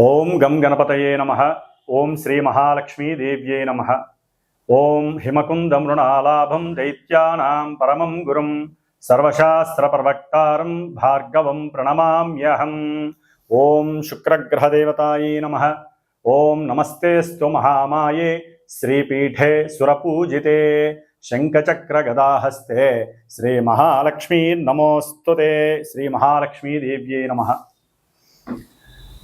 ఓం గం గణపతయే నమ. ఓం శ్రీ మహాలక్ష్మీదేవ్యే నమ. ఓం హిమకుంద మృణాలాభం దైత్యానాం పరమం గురుం. సర్వశాస్త్రప్రవక్తారం భార్గవం ప్రణమామ్యహం. ఓం శుక్రగ్రహదేవతాయే నమ. ఓం నమస్తేస్తు మహామాయే. శ్రీపీఠే సురపూజితే. శంఖచక్రగదాహస్తే. శ్రీ మహాలక్ష్మీ నమోస్తుతే. శ్రీ మహాలక్ష్మీదేవ్యే నమ.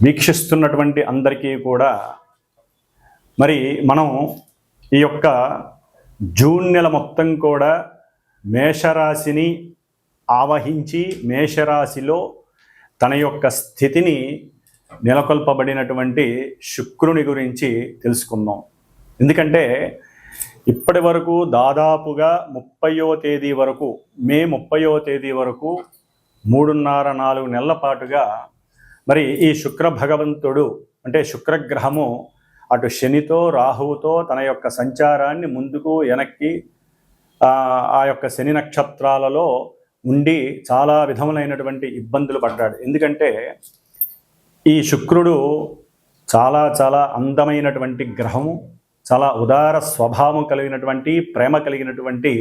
వీక్షిస్తున్నటువంటి అందరికీ కూడా మరి మనం ఈ యొక్క జూన్ నెల మొత్తం కూడా మేషరాశిని ఆవహించి మేషరాశిలో తన యొక్క స్థితిని నెలకొల్పబడినటువంటి శుక్రుని గురించి తెలుసుకుందాం. ఎందుకంటే ఇప్పటి వరకు దాదాపుగా ముప్పయో తేదీ వరకు మే ముప్పయో తేదీ వరకు మూడున్నర నాలుగు నెలల పాటుగా మరి ఈ శుక్ర భగవంతుడు అంటే శుక్రగ్రహము అటు శనితో రాహువుతో తన యొక్క సంచారాన్ని ముందుకు వెనక్కి ఆ, యొక్క శని నక్షత్రాలలో ఉండి చాలా విధములైనటువంటి ఇబ్బందులు పడ్డాడు. ఎందుకంటే ఈ శుక్రుడు చాలా చాలా అందమైనటువంటి గ్రహము చాలా ఉదార స్వభావం కలిగినటువంటి ప్రేమ కలిగినటువంటి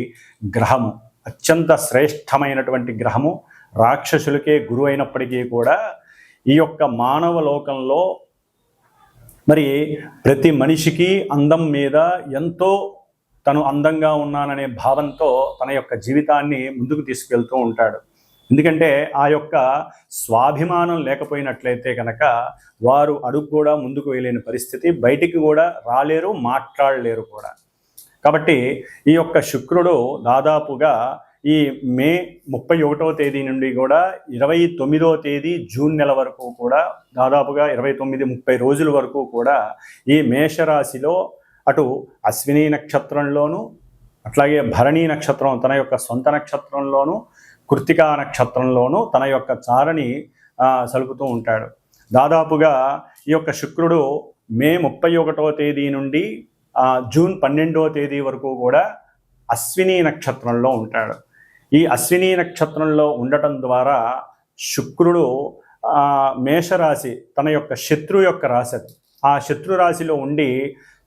గ్రహము అత్యంత శ్రేష్టమైనటువంటి గ్రహము రాక్షసులకే గురువు అయినప్పటికీ కూడా ఈ యొక్క మానవ లోకంలో మరి ప్రతి మనిషికి అందం మీద ఎంతో తను అందంగా ఉన్నాననే భావంతో తన యొక్క జీవితాన్ని ముందుకు తీసుకెళ్తూ ఉంటాడు. ఎందుకంటే ఆ యొక్క స్వాభిమానం లేకపోయినట్లయితే కనుక వారు అడుగు కూడా ముందుకు వేయలేని పరిస్థితి బయటికి కూడా రాలేరు మాట్లాడలేరు కూడా. కాబట్టి ఈ యొక్క శుక్రుడు దాదాపుగా ఈ మే ముప్పై ఒకటవ తేదీ నుండి కూడా ఇరవై తొమ్మిదవ తేదీ జూన్ నెల వరకు కూడా దాదాపుగా ఇరవై తొమ్మిది ముప్పై రోజుల వరకు కూడా ఈ మేషరాశిలో అటు అశ్విని నక్షత్రంలోను అట్లాగే భరణి నక్షత్రం తన యొక్క సొంత నక్షత్రంలోను కృతికా నక్షత్రంలోను తన యొక్క చారని సలుపుతూ ఉంటాడు. దాదాపుగా ఈ యొక్క శుక్రుడు మే ముప్పై ఒకటవ తేదీ నుండి జూన్ పన్నెండవ తేదీ వరకు కూడా అశ్విని నక్షత్రంలో ఉంటాడు. ఈ అశ్విని నక్షత్రంలో ఉండటం ద్వారా శుక్రుడు మేషరాశి తన యొక్క శత్రు యొక్క రాశి అది. ఆ శత్రు రాశిలో ఉండి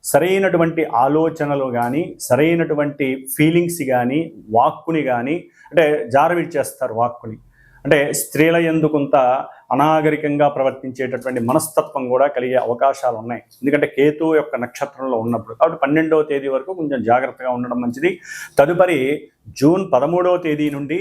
సరైనటువంటి ఆలోచనలు కానీ సరైనటువంటి ఫీలింగ్స్ కానీ వాక్కుని కానీ అంటే జారవిడ్చేస్తారు వాక్కుని అంటే స్త్రీల ఎందుకుంత అనాగరికంగా ప్రవర్తించేటటువంటి మనస్తత్వం కూడా కలిగే అవకాశాలు ఉన్నాయి. ఎందుకంటే కేతు యొక్క నక్షత్రంలో ఉన్నప్పుడు కాబట్టి పన్నెండవ తేదీ వరకు కొంచెం జాగ్రత్తగా ఉండడం మంచిది. తదుపరి జూన్ పదమూడవ తేదీ నుండి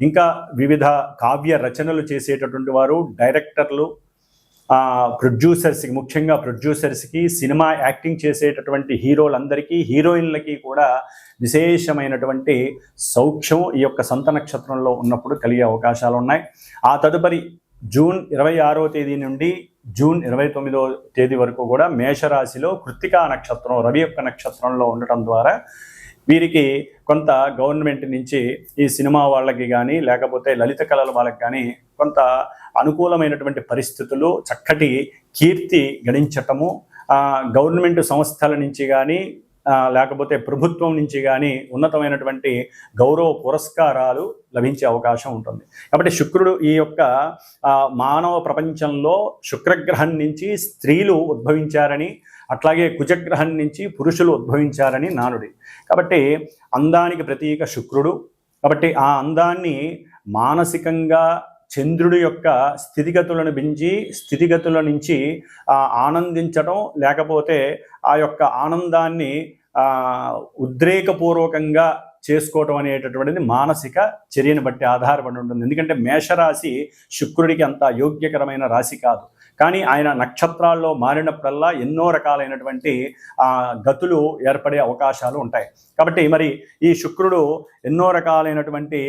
ఇంకా వివిధ కావ్య రచనలు చేసేటటువంటి వారు డైరెక్టర్లు ప్రొడ్యూసర్స్కి ముఖ్యంగా ప్రొడ్యూసర్స్కి సినిమా యాక్టింగ్ చేసేటటువంటి హీరోలందరికీ హీరోయిన్లకి కూడా విశేషమైనటువంటి సౌఖ్యం ఈ యొక్క సంత నక్షత్రంలో ఉన్నప్పుడు కలిగే అవకాశాలు ఉన్నాయి ఆ తదుపరి జూన్ ఇరవై ఆరో తేదీ నుండి జూన్ ఇరవై తొమ్మిదో తేదీ వరకు కూడా మేషరాశిలో కృత్తికా నక్షత్రం రవి యొక్క నక్షత్రంలో ఉండటం ద్వారా వీరికి కొంత గవర్నమెంట్ నుంచి ఈ సినిమా వాళ్ళకి కానీ లేకపోతే లలిత కళల వాళ్ళకి కానీ కొంత అనుకూలమైనటువంటి పరిస్థితులు చక్కటి కీర్తి గణించటము గవర్నమెంట్ సంస్థల నుంచి కానీ లేకపోతే ప్రభుత్వం నుంచి కానీ ఉన్నతమైనటువంటి గౌరవ పురస్కారాలు లభించే అవకాశం ఉంటుంది. కాబట్టి శుక్రుడు ఈ యొక్క మానవ ప్రపంచంలో శుక్రగ్రహం నుంచి స్త్రీలు ఉద్భవించారని అట్లాగే కుజగ్రహం నుంచి పురుషులు ఉద్భవించారని నానుడి. కాబట్టి అందానికి ప్రతీక శుక్రుడు. కాబట్టి ఆ అందాన్ని మానసికంగా చంద్రుడి యొక్క స్థితిగతులను బించి స్థితిగతుల నుంచి ఆనందించడం లేకపోతే ఆ యొక్క ఆనందాన్ని ఉద్రేకపూర్వకంగా చేసుకోవటం అనేటటువంటిది మానసిక చర్యను బట్టి ఆధారపడి ఉంటుంది. ఎందుకంటే మేషరాశి శుక్రుడికి అంత యోగ్యకరమైన రాశి కాదు. కానీ ఆయన నక్షత్రాల్లో మారినప్పుడల్లా ఎన్నో రకాలైనటువంటి గతులు ఏర్పడే అవకాశాలు ఉంటాయి. కాబట్టి మరి ఈ శుక్రుడు ఎన్నో రకాలైనటువంటి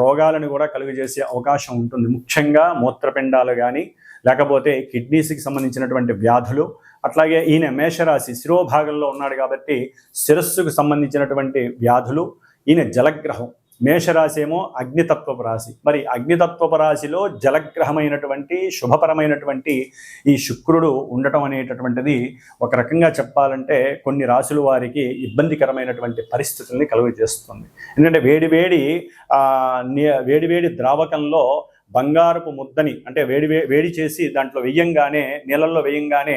రోగాలను కూడా కలుగజేసే అవకాశం ఉంటుంది. ముఖ్యంగా మూత్రపిండాలు కానీ లేకపోతే కిడ్నీస్కి సంబంధించినటువంటి వ్యాధులు అట్లాగే ఈయన మేషరాశి శిరోభాగంలో ఉన్నాడు కాబట్టి శిరస్సుకు సంబంధించినటువంటి వ్యాధులు ఈయన జలగ్రహం. మేషరాశి ఏమో అగ్నితత్వపు రాశి. మరి అగ్నితత్వపు రాశిలో జలగ్రహమైనటువంటి శుభపరమైనటువంటి ఈ శుక్రుడు ఉండటం అనేటటువంటిది ఒక రకంగా చెప్పాలంటే కొన్ని రాశుల వారికి ఇబ్బందికరమైనటువంటి పరిస్థితుల్ని కలుగు చేస్తుంది ఎందుకంటే వేడివేడి వేడివేడి ద్రావకంలో బంగారపు ముద్దని అంటే వేడి వేడి చేసి దాంట్లో వెయ్యంగానే నీళ్ళల్లో వేయంగానే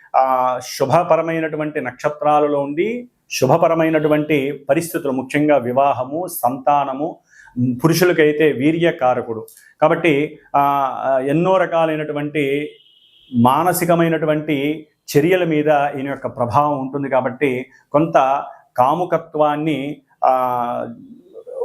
శుభపరమైనటువంటి నక్షత్రాలలో ఉండి శుభపరమైనటువంటి పరిస్థితులు ముఖ్యంగా వివాహము సంతానము పురుషులకైతే వీర్యకారకుడు. కాబట్టి ఎన్నో రకాలైనటువంటి మానసికమైనటువంటి చర్యల మీద ఈయన యొక్క ప్రభావం ఉంటుంది కాబట్టి కొంత కాముకత్వాన్ని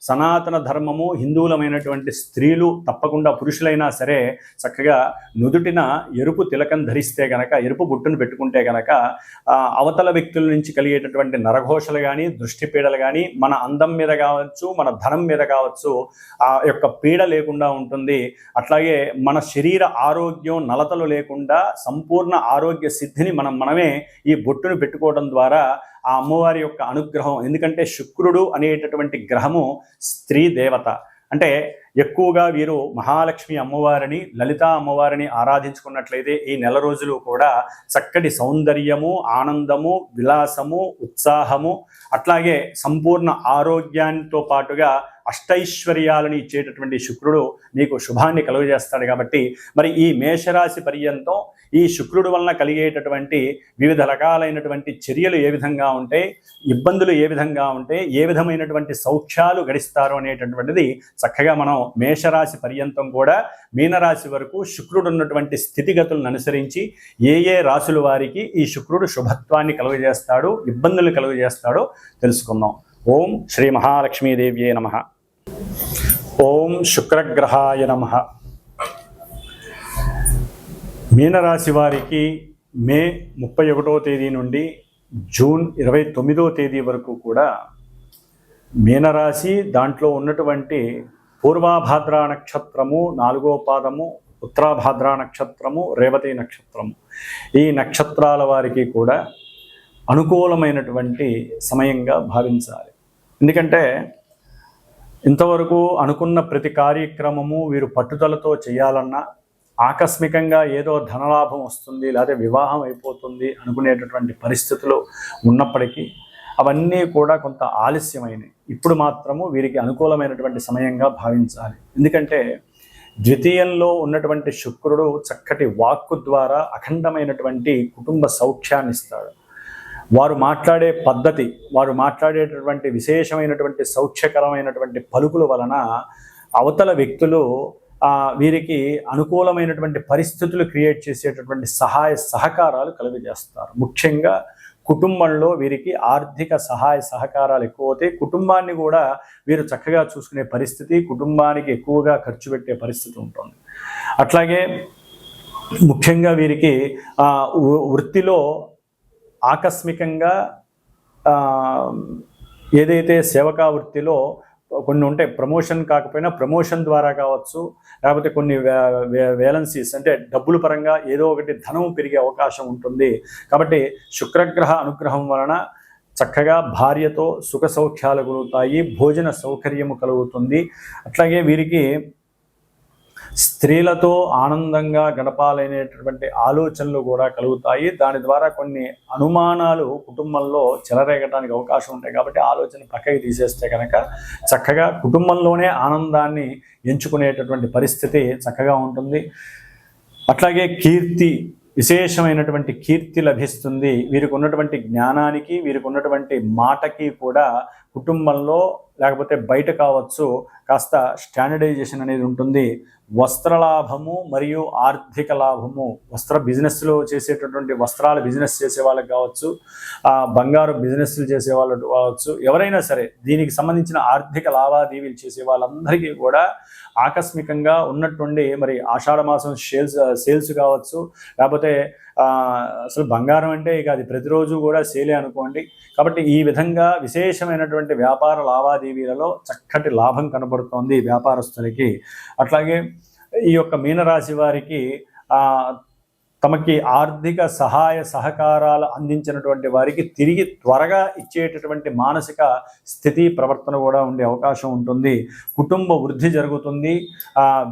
సనాతన ధర్మము హిందువులమైనటువంటి స్త్రీలు తప్పకుండా పురుషులైనా సరే చక్కగా నుదుటిన ఎరుపు తిలకం ధరిస్తే గనక ఎరుపు బుట్టును పెట్టుకుంటే గనక అవతల వ్యక్తుల నుంచి కలిగేటటువంటి నరఘోషలు కానీ దృష్టి పీడలు కానీ మన అందం మీద కావచ్చు మన ధనం మీద కావచ్చు ఆ యొక్క పీడ లేకుండా ఉంటుంది. అట్లాగే మన శరీర ఆరోగ్యం నలతలు లేకుండా సంపూర్ణ ఆరోగ్య సిద్ధిని మనం మనమే ఈ బొట్టును పెట్టుకోవడం ద్వారా ఆ అమ్మవారి యొక్క అనుగ్రహం. ఎందుకంటే శుక్రుడు అనేటటువంటి గ్రహము స్త్రీ దేవత. అంటే ఎక్కువగా వీరు మహాలక్ష్మి అమ్మవారిని లలిత అమ్మవారిని ఆరాధించుకున్నట్లయితే ఈ నెల రోజులు కూడా చక్కటి సౌందర్యము ఆనందము విలాసము ఉత్సాహము అట్లాగే సంపూర్ణ ఆరోగ్యంతో పాటుగా అష్టైశ్వర్యాలను ఇచ్చేటటువంటి శుక్రుడు మీకు శుభాన్ని కలుగజేస్తాడు కాబట్టి మరి ఈ మేషరాశి పర్యంతం ఈ శుక్రుడు వలన కలిగేటటువంటి వివిధ రకాలైనటువంటి చర్యలు ఏ విధంగా ఉంటాయి ఇబ్బందులు ఏ విధంగా ఉంటాయి ఏ విధమైనటువంటి సౌఖ్యాలు గడిస్తారు అనేటటువంటిది చక్కగా మనం మేషరాశి పర్యంతం కూడా మీనరాశి వరకు శుక్రుడు ఉన్నటువంటి స్థితిగతులను అనుసరించి ఏ ఏ రాశుల వారికి ఈ శుక్రుడు శుభత్వాన్ని కలుగజేస్తాడు ఇబ్బందులు కలుగజేస్తాడో తెలుసుకుందాం. ఓం శ్రీ మహాలక్ష్మీదేవ్యే నమ. ఓం శుక్రగ్రహాయ నమ. మీనరాశి వారికి మే ముప్పై ఒకటో తేదీ నుండి జూన్ ఇరవై తొమ్మిదో తేదీ వరకు కూడా మీనరాశి దాంట్లో ఉన్నటువంటి పూర్వాభాద్ర నక్షత్రము నాలుగో పాదము ఉత్తరాభాద్ర నక్షత్రము రేవతి నక్షత్రము. ఈ నక్షత్రాల వారికి కూడా అనుకూలమైనటువంటి సమయంగా భావించాలి. ఎందుకంటే ఇంతవరకు అనుకున్న ప్రతి కార్యక్రమము వీరు పట్టుదలతో చేయాలన్నా ఆకస్మికంగా ఏదో ధనలాభం వస్తుంది లేదా వివాహం అయిపోతుంది అనుకునేటటువంటి పరిస్థితులు ఉన్నప్పటికీ అవన్నీ కూడా కొంత ఆలస్యమైనవి. ఇప్పుడు మాత్రము వీరికి అనుకూలమైనటువంటి సమయంగా భావించాలి. ఎందుకంటే ద్వితీయంలో ఉన్నటువంటి శుక్రుడు చక్కటి వాక్కు ద్వారా అఖండమైనటువంటి కుటుంబ సౌఖ్యాన్ని ఇస్తాడు వారు మాట్లాడే పద్ధతి వారు మాట్లాడేటటువంటి విశేషమైనటువంటి సౌఖ్యకరమైనటువంటి పలుకుల వలన అవతల వ్యక్తులు వీరికి అనుకూలమైనటువంటి పరిస్థితులు క్రియేట్ చేసేటటువంటి సహాయ సహకారాలు కలుగజేస్తారు. ముఖ్యంగా కుటుంబంలో వీరికి ఆర్థిక సహాయ సహకారాలు ఎక్కువ అవుతాయి కుటుంబాన్ని కూడా వీరు చక్కగా చూసుకునే పరిస్థితి కుటుంబానికి ఎక్కువగా ఖర్చు పెట్టే పరిస్థితి ఉంటుంది. అట్లాగే ముఖ్యంగా వీరికి వృత్తిలో ఆకస్మికంగా ఏదైతే సేవకా వృత్తిలో కొన్ని ఉంటాయి ప్రమోషన్ కాకపోయినా ప్రమోషన్ ద్వారా కావచ్చు లేకపోతే కొన్ని వేలన్సీస్ అంటే డబ్బుల పరంగా ఏదో ఒకటి ధనం పెరిగే అవకాశం ఉంటుంది. కాబట్టి శుక్రగ్రహ అనుగ్రహం వలన చక్కగా భార్యతో సుఖ సౌఖ్యాలు కలుగుతాయి భోజన సౌకర్యము కలుగుతుంది. అట్లాగే వీరికి స్త్రీలతో ఆనందంగా గడపాలనేటటువంటి ఆలోచనలు కూడా కలుగుతాయి. దాని ద్వారా కొన్ని అనుమానాలు కుటుంబంలో చెలరేగడానికి అవకాశం ఉంటాయి కాబట్టి ఆలోచన పక్కకి తీసేస్తే కనుక చక్కగా కుటుంబంలోనే ఆనందాన్ని ఎంచుకునేటటువంటి పరిస్థితి చక్కగా ఉంటుంది. అట్లాగే కీర్తి విశేషమైనటువంటి కీర్తి లభిస్తుంది. వీరికి ఉన్నటువంటి జ్ఞానానికి వీరికి ఉన్నటువంటి మాటకి కూడా కుటుంబంలో లేకపోతే బయట కావచ్చు కాస్త స్టాండర్డైజేషన్ అనేది ఉంటుంది. వస్త్ర లాభము మరియు ఆర్థిక లాభము. వస్త్ర బిజినెస్లో చేసేటటువంటి వస్త్రాల బిజినెస్ చేసే వాళ్ళకి కావచ్చు ఆ, బంగారు బిజినెస్లు చేసే వాళ్ళు కావచ్చు ఎవరైనా సరే దీనికి సంబంధించిన ఆర్థిక లావాదేవీలు చేసే వాళ్ళందరికీ కూడా ఆకస్మికంగా ఉన్నట్టుండి మరి ఆషాఢ మాసం సేల్స్ సేల్స్ కావచ్చు లేకపోతే అసలు బంగారం అంటే ఇక అది ప్రతిరోజు కూడా సేలే అనుకోండి. కాబట్టి ఈ విధంగా విశేషమైనటువంటి వ్యాపార లావాదేవీలలో చక్కటి లాభం కనబడుతుంది వ్యాపారస్తులకి. అట్లాగే ఈ యొక్క మీనరాశి వారికి తమకి ఆర్థిక సహాయ సహకారాలు అందించినటువంటి వారికి తిరిగి త్వరగా ఇచ్చేటటువంటి మానసిక స్థితి ప్రవర్తన కూడా ఉండే అవకాశం ఉంటుంది. కుటుంబ వృద్ధి జరుగుతుంది.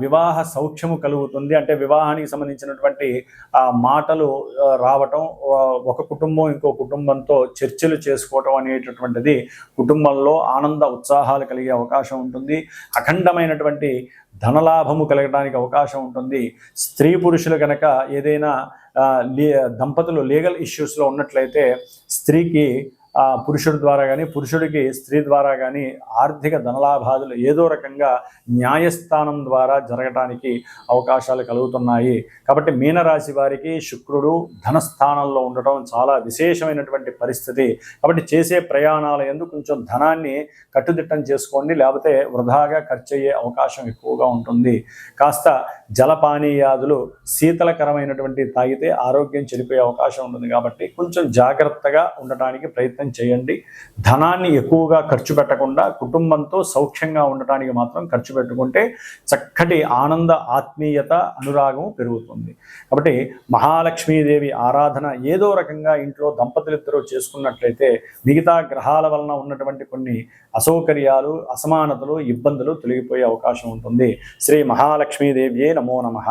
వివాహ సౌఖ్యము కలుగుతుంది. అంటే వివాహానికి సంబంధించినటువంటి మాటలు రావటం ఒక కుటుంబం ఇంకో కుటుంబంతో చర్చలు చేసుకోవటం అనేటటువంటిది కుటుంబంలో ఆనంద ఉత్సాహాలు కలిగే అవకాశం ఉంటుంది. అఖండమైనటువంటి ధనలాభము కలగడానికి అవకాశం ఉంటుంది. స్త్రీ పురుషులు కనుక ఏదైనా లీ దంపతులు లీగల్ ఇష్యూస్లో ఉన్నట్లయితే స్త్రీకి ఆ, పురుషుడి ద్వారా కానీ పురుషుడికి స్త్రీ ద్వారా కానీ ఆర్థిక ధనలాభాదులు ఏదో రకంగా న్యాయస్థానం ద్వారా జరగటానికి అవకాశాలు కలుగుతున్నాయి. కాబట్టి మీనరాశి వారికి శుక్రుడు ధనస్థానంలో ఉండటం చాలా విశేషమైనటువంటి పరిస్థితి. కాబట్టి చేసే ప్రయాణాల ఎందు కొంచెం ధనాన్ని కట్టుదిట్టం చేసుకోండి లేకపోతే వృధాగా ఖర్చు అయ్యే అవకాశం ఎక్కువగా ఉంటుంది. కాస్త జలపానీయాదులు శీతలకరమైనటువంటి తాగితే ఆరోగ్యం చెడిపోయే అవకాశం ఉంటుంది కాబట్టి కొంచెం జాగ్రత్తగా ఉండటానికి ప్రయత్నం ప్రయత్నం చేయండి. ధనాన్ని ఎక్కువగా ఖర్చు పెట్టకుండా కుటుంబంతో సౌఖ్యంగా ఉండటానికి మాత్రం ఖర్చు పెట్టుకుంటే చక్కటి ఆనంద ఆత్మీయత అనురాగం పెరుగుతుంది. కాబట్టి మహాలక్ష్మీదేవి ఆరాధన ఏదో రకంగా ఇంట్లో దంపతులిద్దరూ చేసుకున్నట్లయితే మిగతా గ్రహాల వలన ఉన్నటువంటి కొన్ని అసౌకర్యాలు అసమానతలు ఇబ్బందులు తొలగిపోయే అవకాశం ఉంటుంది. శ్రీ మహాలక్ష్మీదేవియే నమో నమః.